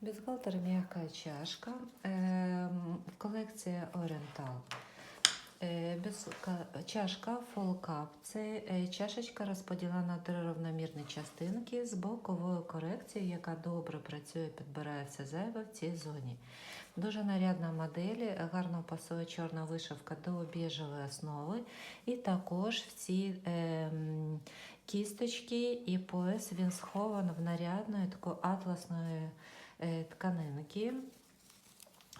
Бюстгальтер м'яка чашка. Ем, колекція Oriental. Е, Чашка Full Cup. Це е, чашечка розподілена на три рівномірні частинки з боковою корекцією, яка добре працює, підбирає все зайве в цій зоні. Дуже нарядна модель, гарно пасує чорна вишивка до біжевої основи. І також в ці ем, кісточки і пояс він схований в нарядної такої атласної е.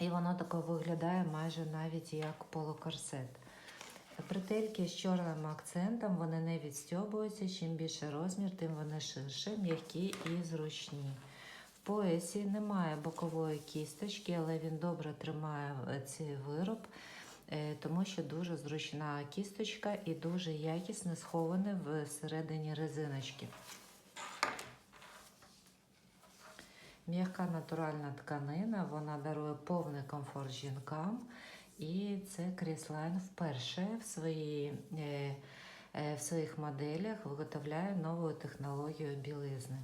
І воно таке виглядає майже навіть як полукорсет. Бретельки з чорним акцентом, вони не відстьобуються. Чим більше розмір, тим вони ширше, м'які і зручні. В поясі немає бокової кісточки, але він добре тримає е, цей вироб, е, тому що дуже зручна кісточка і дуже якісно сховане всередині резиночки. М'яка натуральна тканина, вона дарує повний комфорт жінкам. І це Кріслайн вперше в, свої, е, е, в своїх моделях виготовляє нову технологію білизни.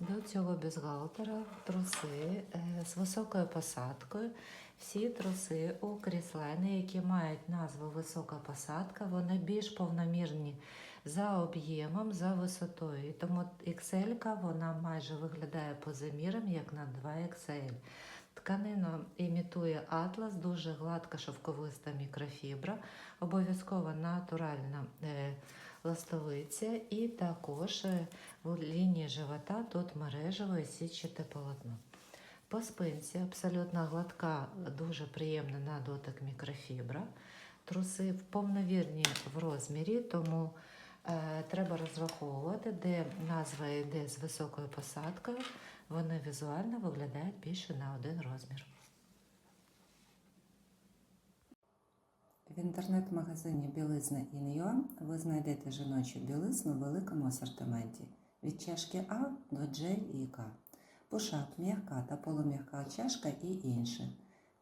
До цього бюстгальтера труси е, з високою посадкою. Всі труси у кріслайни, які мають назву висока посадка, вони більш повномірні за об'ємом, за висотою. Тому XL вона майже виглядає поза міром, як на 2 XL. Тканина імітує атлас, дуже гладка шовковиста мікрофібра, обов'язково натуральна е, ластовиця, і також е, в лінії живота тут мережеве сітчате полотно. По спинці абсолютно гладка, дуже приємна на дотик мікрофібра. Труси повновірні в розмірі, тому треба розраховувати, де назва йде з високою посадкою, вони візуально виглядають більше на один розмір. В інтернет-магазині білизна Ін'Юа ви знайдете жіночу білизну в великому асортименті від чашки А до J і К. Пушап, м'яка та полум'яка чашка і інше.